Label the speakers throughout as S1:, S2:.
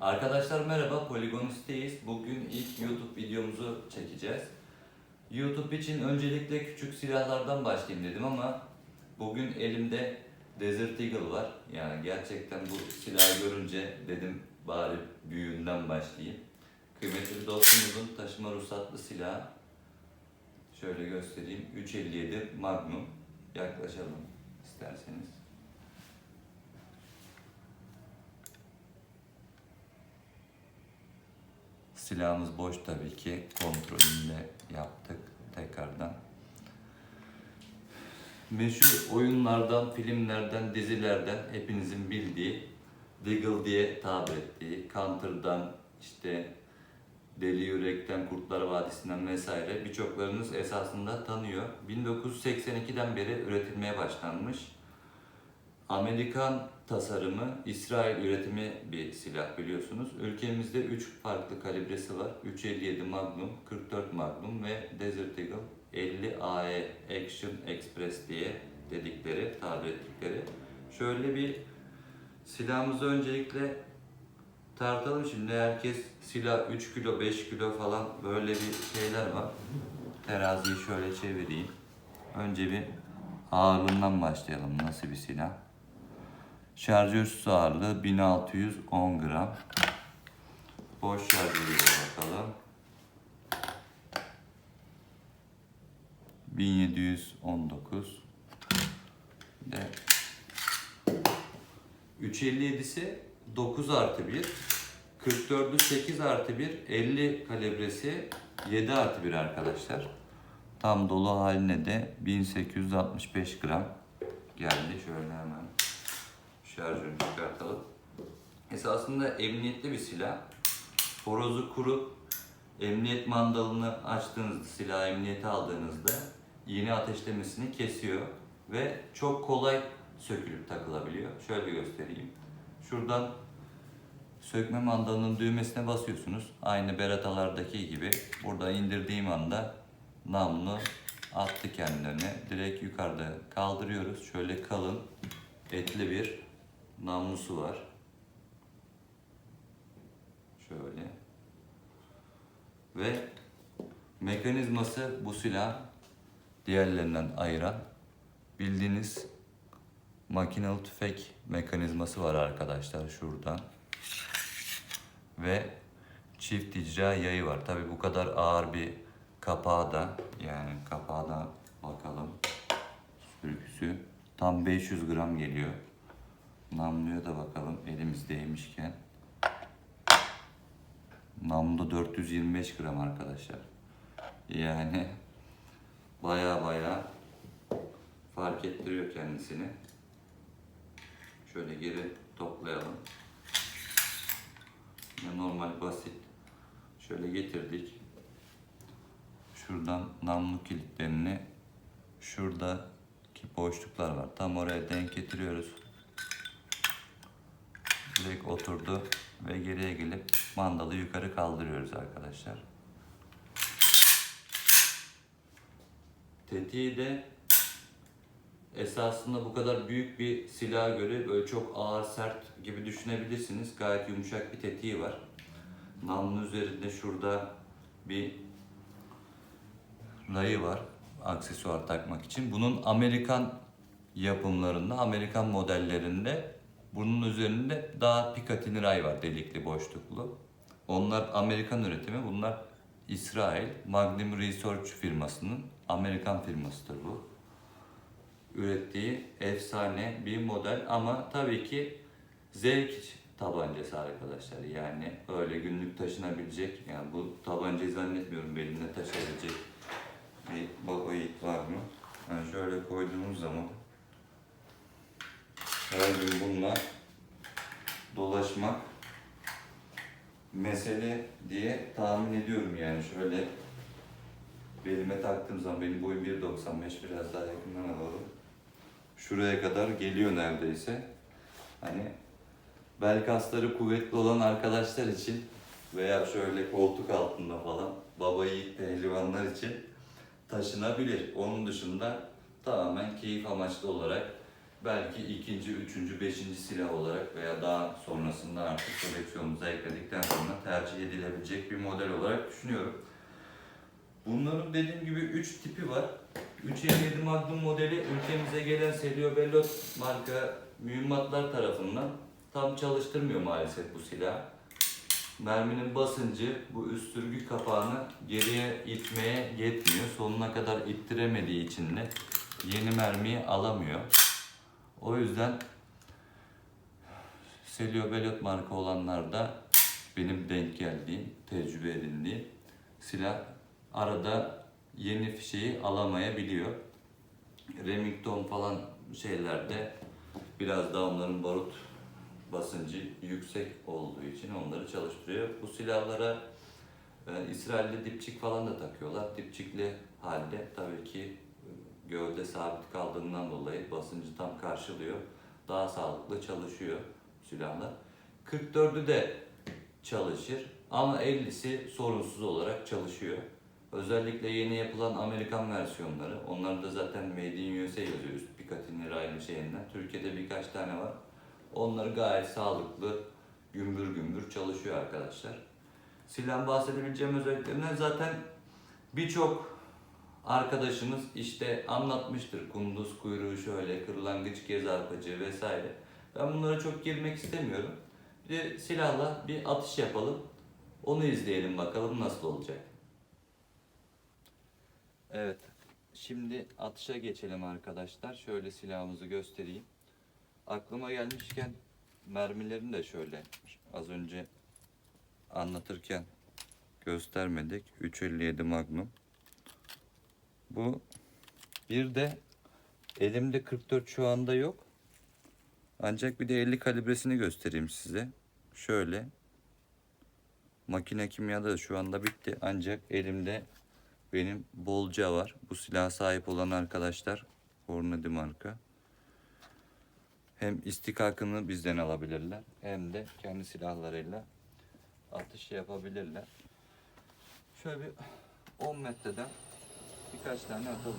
S1: Arkadaşlar merhaba, Polygonist'teyiz. Bugün ilk YouTube videomuzu çekeceğiz. YouTube için öncelikle küçük silahlardan başlayayım dedim ama bugün elimde Desert Eagle var. Yani gerçekten bu silahı görünce dedim bari büyüğünden başlayayım. Kıymetli dostumuzun taşıma ruhsatlı silahı. Şöyle göstereyim. 357 Magnum. Yaklaşalım isterseniz. Silahımız boş tabii ki. Kontrolünü de yaptık tekrardan. Meşhur oyunlardan, filmlerden, dizilerden hepinizin bildiği Deagle diye tabir ettiği, Counter'dan işte Deli Yürek'ten, Kurtlar Vadisi'nden vesaire birçoklarınız esasında tanıyor. 1982'den beri üretilmeye başlanmış. Amerikan tasarımı, İsrail üretimi bir silah biliyorsunuz. Ülkemizde 3 farklı kalibresi var. 357 Magnum, 44 Magnum ve Desert Eagle 50 AE Action Express diye dedikleri, tabir ettikleri. Şöyle bir silahımızı öncelikle tartalım. Şimdi herkes silah 3 kilo, 5 kilo falan böyle bir şeyler var. Teraziyi şöyle çevireyim. Önce bir ağırlığından başlayalım. Nasıl bir silah? Şarjör ağırlığı 1610 gram. Boş şarjörüyle bakalım. 1719 de 357'si 9 artı 1 44'ü 8 artı 1 50 kalibresi 7 artı 1 arkadaşlar. Tam dolu haline de 1865 gram geldi. Şöyle hemen şarjörünü çıkartalım. Esasında emniyetli bir silah. Horozu kurup emniyet mandalını açtığınızda, silah emniyete aldığınızda iğne ateşlemesini kesiyor ve çok kolay sökülüp takılabiliyor. Şöyle göstereyim. Şuradan sökme mandalının düğmesine basıyorsunuz. Aynı beratalardaki gibi. Burada indirdiğim anda namlu attı kendilerine. Direkt yukarıda kaldırıyoruz. Şöyle kalın etli bir namlusu var. Şöyle. Ve mekanizması bu silah diğerlerinden ayıran bildiğiniz makinalı tüfek mekanizması var arkadaşlar şuradan. Ve çift icra yayı var. Tabi bu kadar ağır bir kapağı da yani kapağı da bakalım sürgüsü tam 500 gram geliyor. Namluya da bakalım elimizdeymişken. Namlu 425 gram arkadaşlar. Yani baya baya fark ettiriyor kendisini. Şöyle geri toplayalım. Yine normal basit. Şöyle getirdik. Şuradan namlu kilitlerini şuradaki boşluklar var. Tam oraya denk getiriyoruz. Direkt oturdu ve geriye gelip mandalı yukarı kaldırıyoruz arkadaşlar. Tetiği de esasında bu kadar büyük bir silaha göre böyle çok ağır sert gibi düşünebilirsiniz. Gayet yumuşak bir tetiği var. Namlunun üzerinde şurada bir rayı var aksesuar takmak için. Bunun Amerikan yapımlarında, Amerikan modellerinde bunun üzerinde daha Picatinny ray var delikli boşluklu. Onlar Amerikan üretimi, bunlar İsrail Magnum Research firmasının Amerikan firmasıdır bu. Ürettiği efsane bir model ama tabii ki zevk tabancası arkadaşlar. Yani öyle günlük taşınabilecek, yani bu tabancayı zannetmiyorum belimle taşıyabilecek bir yiğit var mı? Yani şöyle koyduğumuz zaman her gün bununla dolaşmak mesele diye tahmin ediyorum yani şöyle belime taktığım zaman benim boyum 1.95 biraz daha yakından alalım. Şuraya kadar geliyor neredeyse. Hani bel kasları kuvvetli olan arkadaşlar için veya şöyle koltuk altında falan baba yiğit pehlivanlar için taşınabilir. Onun dışında tamamen keyif amaçlı olarak belki ikinci, üçüncü, beşinci silah olarak veya daha sonrasında artık koleksiyonumuza ekledikten sonra tercih edilebilecek bir model olarak düşünüyorum. Bunların dediğim gibi 3 tipi var. 357 Magnum modeli ülkemize gelen Celio Bellot marka mühimmatlar tarafından tam çalıştırmıyor maalesef bu silah. Merminin basıncı bu üst sürgü kapağını geriye itmeye yetmiyor. Sonuna kadar ittiremediği için de yeni mermiyi alamıyor. O yüzden Celio Bellot marka olanlarda benim denk geldiğim, tecrübe edindiğim silah arada yeni fişeği alamayabiliyor. Remington falan şeylerde biraz daha onların barut basıncı yüksek olduğu için onları çalıştırıyor. Bu silahlara e, İsrail'de dipçik falan da takıyorlar. Dipçikli halde tabii ki gövde sabit kaldığından dolayı basıncı tam karşılıyor. Daha sağlıklı çalışıyor silahlar. 44'ü de çalışır ama 50'si sorunsuz olarak çalışıyor. Özellikle yeni yapılan Amerikan versiyonları, onlarda zaten Made in USA yazıyor üst Picatinny aynı şeyinden. Türkiye'de birkaç tane var. Onları gayet sağlıklı, gümbür gümbür çalışıyor arkadaşlar. Silahın bahsedebileceğim özelliklerinden zaten birçok arkadaşımız işte anlatmıştır. Kunduz kuyruğu şöyle, kırlangıç gez arpacığı vesaire. Ben bunlara çok girmek istemiyorum. Bir de silahla bir atış yapalım. Onu izleyelim bakalım nasıl olacak. Evet. Şimdi atışa geçelim arkadaşlar. Şöyle silahımızı göstereyim. Aklıma gelmişken mermilerini de şöyle az önce anlatırken göstermedik. 357 Magnum. Bu bir de elimde 44 şu anda yok. Ancak bir de 50 kalibresini göstereyim size. Şöyle. Makine kimyada da şu anda bitti. Ancak elimde benim bolca var. Bu silaha sahip olan arkadaşlar Hornady marka. Hem istikakını bizden alabilirler hem de kendi silahlarıyla atış yapabilirler. Şöyle bir 10 metreden birkaç tane atalım.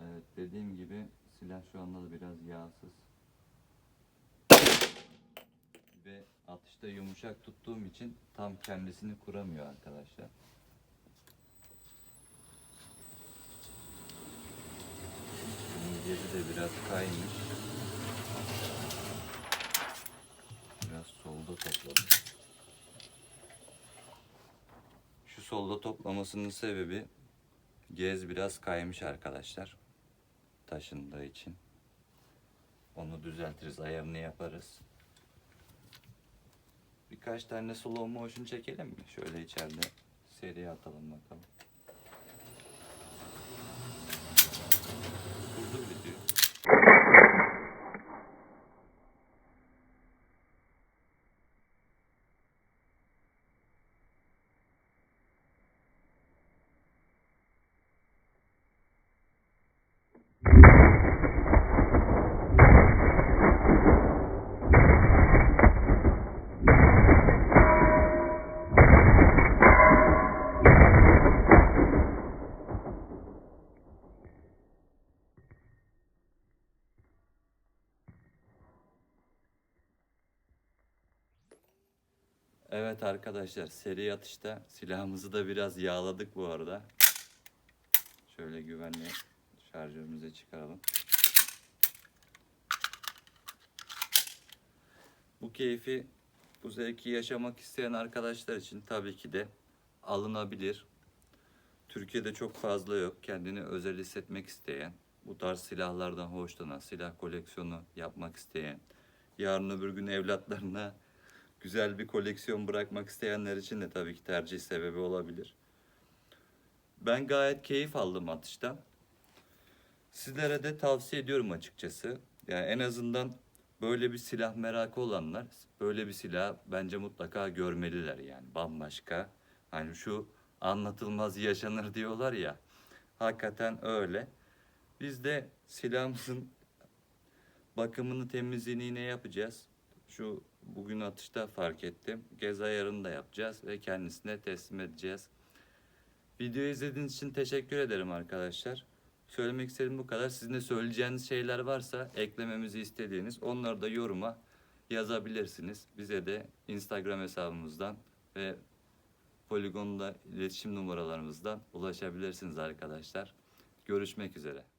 S1: Evet dediğim gibi silah şu anda da biraz yağsız. Ve atışta yumuşak tuttuğum için tam kendisini kuramıyor arkadaşlar. Yeri de biraz kaymış. Biraz solda topladım. Şu solda toplamasının sebebi Gez biraz kaymış arkadaşlar. Taşındığı için. Onu düzeltiriz, ayarını yaparız. Birkaç tane slow motion çekelim mi? Şöyle içeride seri atalım bakalım. Evet arkadaşlar seri atışta silahımızı da biraz yağladık bu arada. Şöyle güvenli şarjörümüze çıkaralım. Bu keyfi, bu zevki yaşamak isteyen arkadaşlar için tabii ki de alınabilir. Türkiye'de çok fazla yok. Kendini özel hissetmek isteyen, bu tarz silahlardan hoşlanan, silah koleksiyonu yapmak isteyen, yarın öbür gün evlatlarına güzel bir koleksiyon bırakmak isteyenler için de tabii ki tercih sebebi olabilir. Ben gayet keyif aldım atıştan. Sizlere de tavsiye ediyorum açıkçası. Yani en azından böyle bir silah merakı olanlar böyle bir silah bence mutlaka görmeliler yani bambaşka. Hani şu anlatılmaz yaşanır diyorlar ya. Hakikaten öyle. Biz de silahımızın bakımını temizliğini yine yapacağız. Şu bugün atışta fark ettim. Gez ayarını da yapacağız ve kendisine teslim edeceğiz. Videoyu izlediğiniz için teşekkür ederim arkadaşlar. Söylemek istediğim bu kadar. Sizin de söyleyeceğiniz şeyler varsa eklememizi istediğiniz onları da yoruma yazabilirsiniz. Bize de Instagram hesabımızdan ve Poligon'da iletişim numaralarımızdan ulaşabilirsiniz arkadaşlar. Görüşmek üzere.